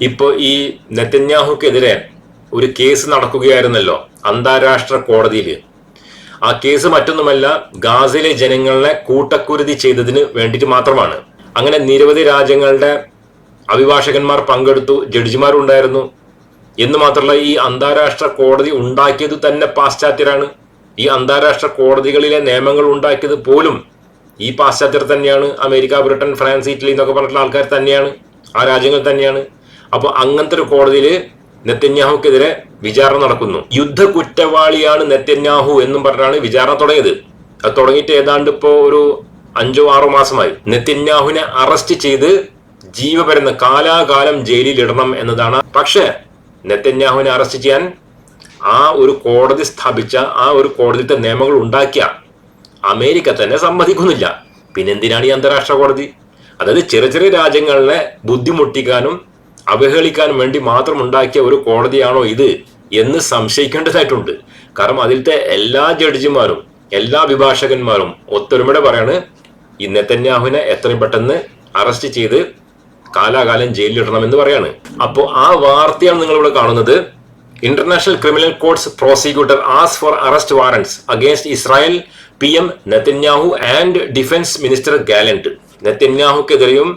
ഇപ്പൊ ഈ നെറ്റന്യാഹുക്കെതിരെ ഒരു കേസ് നടക്കുകയായിരുന്നല്ലോ അന്താരാഷ്ട്ര കോടതിയിൽ. ആ കേസ് മറ്റൊന്നുമല്ല ഗാസയിലെ ജനങ്ങളെ കൂട്ടക്കുരുതി ചെയ്തതിന് വേണ്ടിയിട്ട് മാത്രമാണ്. അങ്ങനെ നിരവധി രാജ്യങ്ങളുടെ അഭിഭാഷകന്മാർ പങ്കെടുത്തു ജഡ്ജിമാരുണ്ടായിരുന്നു. എന്ന് മാത്രമല്ല ഈ അന്താരാഷ്ട്ര കോടതി ഉണ്ടാക്കിയത് തന്നെ പാശ്ചാത്യരാണ്. ഈ അന്താരാഷ്ട്ര കോടതികളിലെ നിയമങ്ങൾ ഉണ്ടാക്കിയത് പോലും ഈ പാശ്ചാത്യർ തന്നെയാണ്. അമേരിക്ക ബ്രിട്ടൻ ഫ്രാൻസ് ഇറ്റലി എന്നൊക്കെ പറഞ്ഞിട്ടുള്ള ആൾക്കാർ തന്നെയാണ്. ആ രാജ്യങ്ങൾ തന്നെയാണ്. അപ്പോൾ അങ്ങനത്തെ ഒരു കോടതിയിൽ നെത്തന്യാഹുക്കെതിരെ വിചാരണ നടക്കുന്നു. യുദ്ധ കുറ്റവാളിയാണ് നെത്തന്യാഹു എന്നും പറഞ്ഞാണ് വിചാരണ തുടങ്ങിയത്. അത് തുടങ്ങിയിട്ട് ഏതാണ്ട് ഇപ്പോ ഒരു അഞ്ചോ ആറോ മാസമായി. നെത്തന്യാഹുവിനെ അറസ്റ്റ് ചെയ്ത് ജീവപരന്ന് കാലാകാലം ജയിലിൽ ഇടണം എന്നതാണ്. പക്ഷേ നെത്തന്യാഹുവിനെ അറസ്റ്റ് ചെയ്യാൻ ആ ഒരു കോടതി സ്ഥാപിച്ച ആ ഒരു കോടതിയുടെ നിയമങ്ങൾ ഉണ്ടാക്കിയ അമേരിക്ക തന്നെ സമ്മതിക്കുന്നില്ല. പിന്നെന്തിനാണ് ഈ അന്താരാഷ്ട്ര കോടതി? അതായത് ചെറിയ ചെറിയ രാജ്യങ്ങളെ ബുദ്ധിമുട്ടിക്കാനും അവഹേളിക്കാനും വേണ്ടി മാത്രം ഉണ്ടാക്കിയ ഒരു കോടതിയാണോ ഇത് എന്ന് സംശയിക്കേണ്ടതായിട്ടുണ്ട്. കാരണം അതിലത്തെ എല്ലാ ജഡ്ജിമാരും എല്ലാ അഭിഭാഷകന്മാരും ഒത്തൊരുമയുടെ പറയാണ് ഈ നെത്തന്യാഹുവിനെ എത്രയും പെട്ടെന്ന് അറസ്റ്റ് ചെയ്ത് കാലാകാലം ജയിലിലിടണമെന്ന് പറയാണ്. അപ്പോൾ ആ വാർത്തയാണ് നിങ്ങൾ ഇവിടെ കാണുന്നത്. International criminal courts prosecutor as for arrest warrants against Israel P M Netanyahu and defence minister Gallant നെത്തന്യാഹുക്കെതിരെയും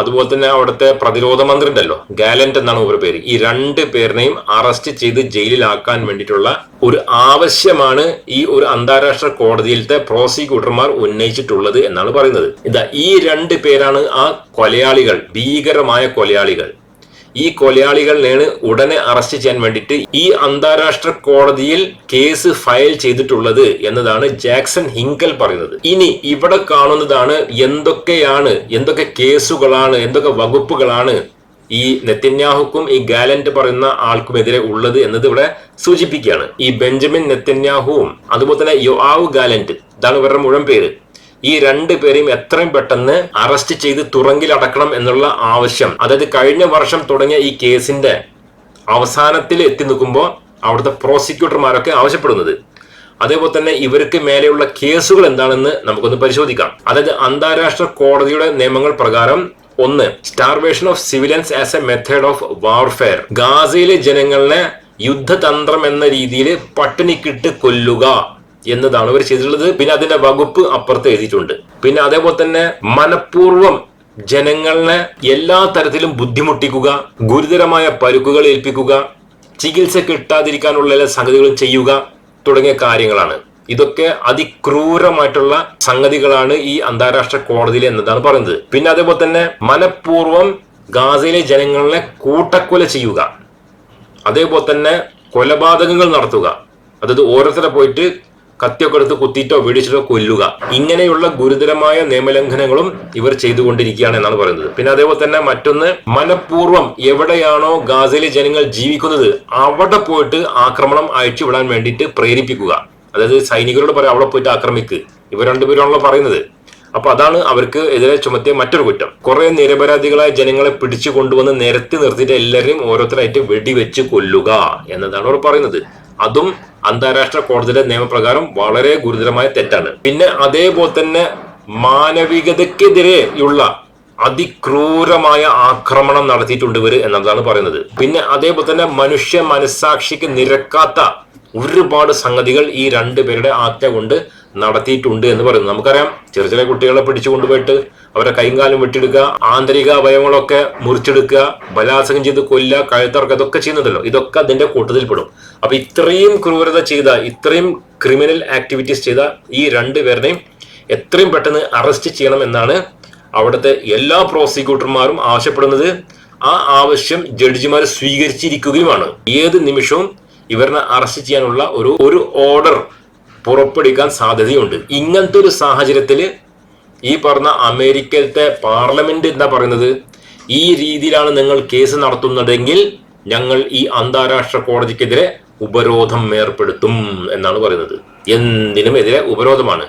അതുപോലെ തന്നെ അവിടുത്തെ പ്രതിരോധ മന്ത്രി ഉണ്ടല്ലോ ഗാലന്റ് എന്നാണ് ഒരു പേര്. ഈ രണ്ട് പേരിനെയും അറസ്റ്റ് ചെയ്ത് ജയിലിലാക്കാൻ വേണ്ടിയിട്ടുള്ള ഒരു ആവശ്യമാണ് ഈ ഒരു അന്താരാഷ്ട്ര കോടതിയിലത്തെ പ്രോസിക്യൂട്ടർമാർ ഉന്നയിച്ചിട്ടുള്ളത് എന്നാണ് പറയുന്നത്. ഇതാ ഈ രണ്ട് പേരാണ് ആ കൊലയാളികൾ ഭീകരമായ കൊലയാളികൾ. ഈ കൊലയാളികളെയാണ് ഉടനെ അറസ്റ്റ് ചെയ്യാൻ വേണ്ടിയിട്ട് ഈ അന്താരാഷ്ട്ര കോടതിയിൽ കേസ് ഫയൽ ചെയ്തിട്ടുള്ളത് എന്നതാണ് ജാക്സൺ ഹിങ്കൽ പറയുന്നത്. ഇനി ഇവിടെ കാണുന്നതാണ് എന്തൊക്കെയാണ് എന്തൊക്കെ കേസുകളാണ് എന്തൊക്കെ വകുപ്പുകളാണ് ഈ നെത്തന്യാഹുക്കും ഈ ഗാലന്റ് പറയുന്ന ആൾക്കുമെതിരെ ഉള്ളത് എന്നത് ഇവിടെ സൂചിപ്പിക്കുകയാണ്. ഈ ബെഞ്ചമിൻ നെത്തന്യാഹുവും അതുപോലെ തന്നെ യോആവ് ഗാലന്റ് ഇതാണ് ഇവരുടെ മുഴുവൻ പേര്. ഈ രണ്ട് പേരെയും എത്രയും പെട്ടെന്ന് അറസ്റ്റ് ചെയ്ത് തുറങ്കിലടക്കണം എന്നുള്ള ആവശ്യം. അതായത് കഴിഞ്ഞ വർഷം തുടങ്ങിയ ഈ കേസിന്റെ അവസാനത്തിൽ എത്തി നിൽക്കുമ്പോൾ അവിടുത്തെ പ്രോസിക്യൂട്ടർമാരൊക്കെ ആവശ്യപ്പെടുന്നത്. അതേപോലെ തന്നെ ഇവർക്ക് മേലെയുള്ള കേസുകൾ എന്താണെന്ന് നമുക്കൊന്ന് പരിശോധിക്കാം. അതായത് അന്താരാഷ്ട്ര കോടതിയുടെ നിയമങ്ങൾ പ്രകാരം ഒന്ന് starvation of civilians as a method of warfare ഗാസയിലെ ജനങ്ങളെ യുദ്ധതന്ത്രം എന്ന രീതിയിൽ പട്ടിണിക്കിട്ട് കൊല്ലുക. എന്നതാണ് ഇവർ ചെയ്തിട്ടുള്ളത്. പിന്നെ അതിന്റെ വകുപ്പ് അപ്പുറത്ത് എഴുതിയിട്ടുണ്ട്. പിന്നെ അതേപോലെ തന്നെ മനഃപൂർവം ജനങ്ങളെ എല്ലാ തരത്തിലും ബുദ്ധിമുട്ടിക്കുക ഗുരുതരമായ പരുക്കുകൾ ഏൽപ്പിക്കുക ചികിത്സ കിട്ടാതിരിക്കാനുള്ള എല്ലാ സംഗതികളും ചെയ്യുക തുടങ്ങിയ കാര്യങ്ങളാണ്. ഇതൊക്കെ അതിക്രൂരമായിട്ടുള്ള സംഗതികളാണ് ഈ അന്താരാഷ്ട്ര കോടതിയിൽ എന്നതാണ് പറയുന്നത്. പിന്നെ അതേപോലെ തന്നെ മനഃപൂർവം ഗാസയിലെ ജനങ്ങളെ കൂട്ടക്കൊല ചെയ്യുക. അതേപോലെ തന്നെ കൊലപാതകങ്ങൾ നടത്തുക. അതായത് ഓരോരുത്തരെ പോയിട്ട് കത്തിയൊക്കെ എടുത്ത് കുത്തിയിട്ടോ വീടിച്ചിട്ടോ കൊല്ലുക. ഇങ്ങനെയുള്ള ഗുരുതരമായ നിയമലംഘനങ്ങളും ഇവർ ചെയ്തുകൊണ്ടിരിക്കുകയാണ് എന്നാണ് പറയുന്നത്. പിന്നെ അതേപോലെ തന്നെ മറ്റൊന്ന് മനഃപൂർവം എവിടെയാണോ ഗാസയിലെ ജനങ്ങൾ ജീവിക്കുന്നത് അവിടെ പോയിട്ട് ആക്രമണം അയച്ചുവിടാൻ വേണ്ടിയിട്ട് പ്രേരിപ്പിക്കുക. അതായത് സൈനികരോട് പറയാം അവിടെ പോയിട്ട് ആക്രമിക്ക്. ഇവർ രണ്ടുപേരാണല്ലോ പറയുന്നത്. അപ്പൊ അതാണ് അവർക്ക് എതിരെ ചുമത്തിയ മറ്റൊരു കുറ്റം. കുറെ നിരപരാധികളായ ജനങ്ങളെ പിടിച്ചു കൊണ്ടുവന്ന് നിരത്തി നിർത്തിയിട്ട് എല്ലാവരെയും ഓരോരുത്തരായിട്ട് വെടിവെച്ച് കൊല്ലുക എന്നതാണ് അവർ പറയുന്നത്. അതും അന്താരാഷ്ട്ര കോടതിയുടെ നിയമപ്രകാരം വളരെ ഗുരുതരമായ തെറ്റാണ്. പിന്നെ അതേപോലെ തന്നെ മാനവികതയ്ക്കെതിരെയുള്ള അതിക്രൂരമായ ആക്രമണം നടത്തിയിട്ടുണ്ട് ഇവർ എന്നതാണ് പറയുന്നത്. പിന്നെ അതേപോലെ തന്നെ മനുഷ്യ മനസ്സാക്ഷിക്ക് നിരക്കാത്ത ഒരുപാട് സംഗതികൾ ഈ രണ്ടുപേരുടെ ആജ്ഞ കൊണ്ട് നടത്തിയിട്ടുണ്ട് എന്ന് പറയുന്നു. നമുക്കറിയാം ചെറിയ ചെറിയ കുട്ടികളെ പിടിച്ചു കൊണ്ടുപോയിട്ട് അവരെ കൈയും കാലും വെട്ടിയെടുക്കുക ആന്തരിക അവയവങ്ങളൊക്കെ മുറിച്ചെടുക്കുക ബലാത്സംഗം ചെയ്ത് കൊല്ലുക കഴുത്തറക്കുക ഇതൊക്കെ ചെയ്യുന്നുണ്ടല്ലോ. ഇതൊക്കെ അതിന്റെ കൂട്ടത്തിൽപ്പെടും. അപ്പൊ ഇത്രയും ക്രൂരത ചെയ്ത ഇത്രയും ക്രിമിനൽ ആക്ടിവിറ്റീസ് ചെയ്ത ഈ രണ്ടുപേരുടെയും എത്രയും പെട്ടെന്ന് അറസ്റ്റ് ചെയ്യണം എന്നാണ് അവിടുത്തെ എല്ലാ പ്രോസിക്യൂട്ടർമാരും ആവശ്യപ്പെടുന്നത്. ആ ആവശ്യം ജഡ്ജിമാർ സ്വീകരിച്ചിരിക്കുകയുമാണ്. ഏത് നിമിഷവും ഇവരെ അറസ്റ്റ് ചെയ്യാനുള്ള ഒരു ഒരു ഓർഡർ പുറപ്പെടുവിക്കാൻ സാധ്യതയുണ്ട്. ഇങ്ങനത്തെ ഒരു സാഹചര്യത്തിൽ ഈ പറഞ്ഞ അമേരിക്കത്തെ പാർലമെന്റ് എന്താ പറയുന്നത്? ഈ രീതിയിലാണ് നിങ്ങൾ കേസ് നടത്തുന്നതെങ്കിൽ ഞങ്ങൾ ഈ അന്താരാഷ്ട്ര കോടതിക്കെതിരെ ഉപരോധം ഏർപ്പെടുത്തും എന്നാണ് പറയുന്നത്. എന്തിനും എതിരെ ഉപരോധമാണ്.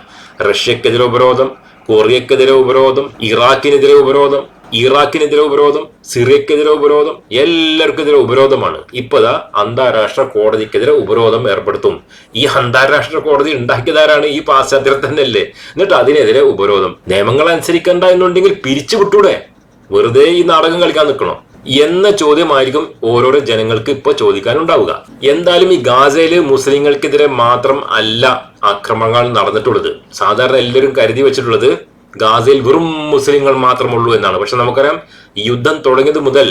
റഷ്യക്കെതിരെ ഉപരോധം കൊറിയക്കെതിരെ ഉപരോധം ഇറാഖിനെതിരെ ഉപരോധം ഇറാഖിനെതിരെ ഉപരോധം സിറിയക്കെതിരെ ഉപരോധം എല്ലാവർക്കെതിരെ ഉപരോധമാണ്. ഇപ്പതാ അന്താരാഷ്ട്ര കോടതിക്കെതിരെ ഉപരോധം ഏർപ്പെടുത്തും. ഈ അന്താരാഷ്ട്ര കോടതി ഉണ്ടാക്കിയതാരാണ്? ഈ പാശ്ചാത്യർ തന്നെയല്ലേ? എന്നിട്ട് അതിനെതിരെ ഉപരോധം. നിയമങ്ങൾ അനുസരിക്കണ്ട എന്നുണ്ടെങ്കിൽ പിരിച്ചു വിട്ടൂടെ. വെറുതെ ഈ നാടകം കളിക്കാൻ നിൽക്കണോ? എന്ന ചോദ്യമായിരിക്കും ഓരോരോ ജനങ്ങൾക്ക് ഇപ്പൊ ചോദിക്കാനുണ്ടാവുക. എന്തായാലും ഈ ഗാസയിൽ മുസ്ലിങ്ങൾക്കെതിരെ മാത്രം അല്ല ആക്രമണങ്ങൾ നടന്നിട്ടുള്ളത്. സാധാരണ എല്ലാവരും കരുതി വെച്ചിട്ടുള്ളത് ഗാസയിൽ വെറും മുസ്ലിങ്ങൾ മാത്രമുള്ളൂ എന്നാണ്. പക്ഷെ നമുക്കറിയാം ഈ യുദ്ധം തുടങ്ങിയത് മുതൽ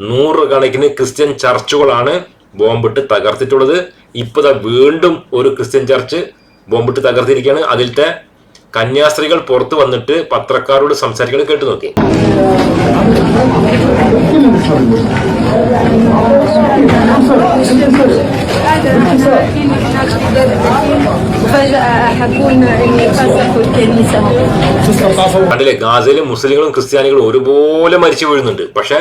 നൂറുകണക്കിന് ക്രിസ്ത്യൻ ചർച്ചുകളാണ് ബോംബിട്ട് തകർത്തിട്ടുള്ളത്. ഇപ്പോൾ വീണ്ടും ഒരു ക്രിസ്ത്യൻ ചർച്ച് ബോംബിട്ട് തകർത്തിരിക്കുകയാണ്. അതിലത്തെ കന്യാസ്ത്രീകൾ പുറത്തു വന്നിട്ട് പത്രക്കാരോട് സംസാരിക്കുന്നത് കേട്ടു നോക്കി. കണ്ടില്ലേ ഗാസയിൽ മുസ്ലിങ്ങളും ക്രിസ്ത്യാനികളും ഒരുപോലെ മരിച്ചു വീഴുന്നുണ്ട്. പക്ഷെ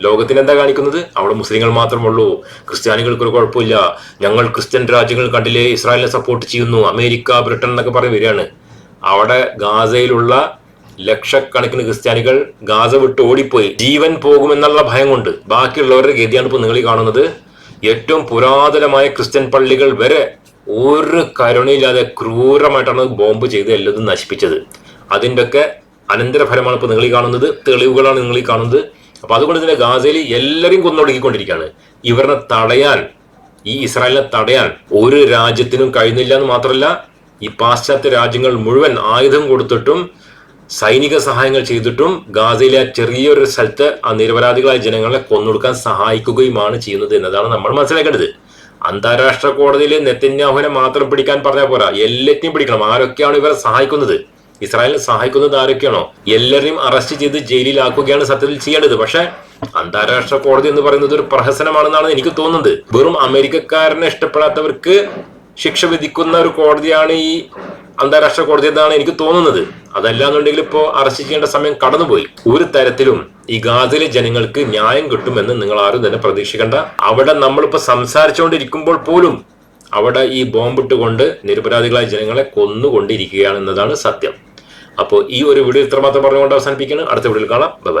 ലോകത്തിന് എന്താ കാണിക്കുന്നത്? അവിടെ മുസ്ലിങ്ങൾ മാത്രമുള്ളൂ. ക്രിസ്ത്യാനികൾക്ക് ഒരു കുഴപ്പമില്ല. ഞങ്ങൾ ക്രിസ്ത്യൻ രാജ്യങ്ങൾ കണ്ടില്ലേ ഇസ്രായേലിനെ സപ്പോർട്ട് ചെയ്യുന്നു. അമേരിക്ക ബ്രിട്ടൻ എന്നൊക്കെ പറഞ്ഞ് വരികയാണ്. അവിടെ ഗാസയിലുള്ള ലക്ഷക്കണക്കിന് ക്രിസ്ത്യാനികൾ ഗാസ വിട്ട് ഓടിപ്പോയി. ജീവൻ പോകുമെന്നുള്ള ഭയം കൊണ്ട് ബാക്കിയുള്ളവരുടെ ഗതിയാണ് ഇപ്പോൾ നിങ്ങൾ കാണുന്നത്. ഏറ്റവും പുരാതനമായ ക്രിസ്ത്യൻ പള്ളികൾ വരെ ഒരു കരുണയില്ലാതെ ക്രൂരമായിട്ടാണ് ബോംബ് ചെയ്ത് എല്ലാതും നശിപ്പിച്ചത്. അതിന്റെ ഒക്കെ അനന്തരഫലമാണ് ഇപ്പോൾ നിങ്ങൾ ഈ കാണുന്നത്. തെളിവുകളാണ് നിങ്ങൾ ഈ കാണുന്നത്. അപ്പൊ അതുകൊണ്ട് തന്നെ ഗാസയിൽ എല്ലാവരെയും കൊന്നൊടുക്കിക്കൊണ്ടിരിക്കുകയാണ്. ഇവരെ തടയാൻ ഈ ഇസ്രായേലിനെ തടയാൻ ഒരു രാജ്യത്തിനും കഴിയുന്നില്ല എന്ന് മാത്രമല്ല ഈ പാശ്ചാത്യ രാജ്യങ്ങൾ മുഴുവൻ ആയുധം കൊടുത്തിട്ടും സൈനിക സഹായങ്ങൾ ചെയ്തിട്ടും ഗാസയിലെ ചെറിയൊരു സ്ഥലത്ത് ആ നിരപരാധികളായ ജനങ്ങളെ കൊന്നൊടുക്കാൻ സഹായിക്കുകയുമാണ് ചെയ്യുന്നത് എന്നതാണ് നമ്മൾ മനസ്സിലാക്കേണ്ടത്. അന്താരാഷ്ട്ര കോടതിയിൽ നെത്തന്യാഹുവിനെ മാത്രം പിടിക്കാൻ പറഞ്ഞാൽ പോരാ. എല്ലാറ്റിനെയും പിടിക്കണം. ആരൊക്കെയാണ് ഇവരെ സഹായിക്കുന്നത്? ഇസ്രായേലിനെ സഹായിക്കുന്നത് ആരൊക്കെയാണോ? എല്ലാവരെയും അറസ്റ്റ് ചെയ്ത് ജയിലിലാക്കുകയാണ് സത്യത്തിൽ ചെയ്യേണ്ടത്. പക്ഷെ അന്താരാഷ്ട്ര കോടതി എന്ന് പറയുന്നത് ഒരു പ്രഹസനമാണെന്നാണ് എനിക്ക് തോന്നുന്നത്. വെറും അമേരിക്കക്കാരനെ ഇഷ്ടപ്പെടാത്തവർക്ക് ശിക്ഷ വിധിക്കുന്ന ഒരു കോടതിയാണ് ഈ അന്താരാഷ്ട്ര കോടതി എന്നാണ് എനിക്ക് തോന്നുന്നത്. അതല്ലാന്നുണ്ടെങ്കിൽ ഇപ്പോൾ അറസ്റ്റ് ചെയ്യേണ്ട സമയം കടന്നുപോയി. ഒരു തരത്തിലും ഈ ഗാസയിലെ ജനങ്ങൾക്ക് ന്യായം കിട്ടുമെന്ന് നിങ്ങൾ ആരും തന്നെ പ്രതീക്ഷിക്കേണ്ട. അവിടെ നമ്മളിപ്പോൾ സംസാരിച്ചുകൊണ്ടിരിക്കുമ്പോൾ പോലും അവിടെ ഈ ബോംബിട്ടുകൊണ്ട് നിരപരാധികളായ ജനങ്ങളെ കൊന്നുകൊണ്ടിരിക്കുകയാണ് എന്നതാണ് സത്യം. അപ്പോൾ ഈ ഒരു വീഡിയോ ഇത്രമാത്രം പറഞ്ഞുകൊണ്ട് അവസാനിപ്പിക്കുകയാണ്. അടുത്ത വീഡിയോയിൽ കാണാം. ബൈ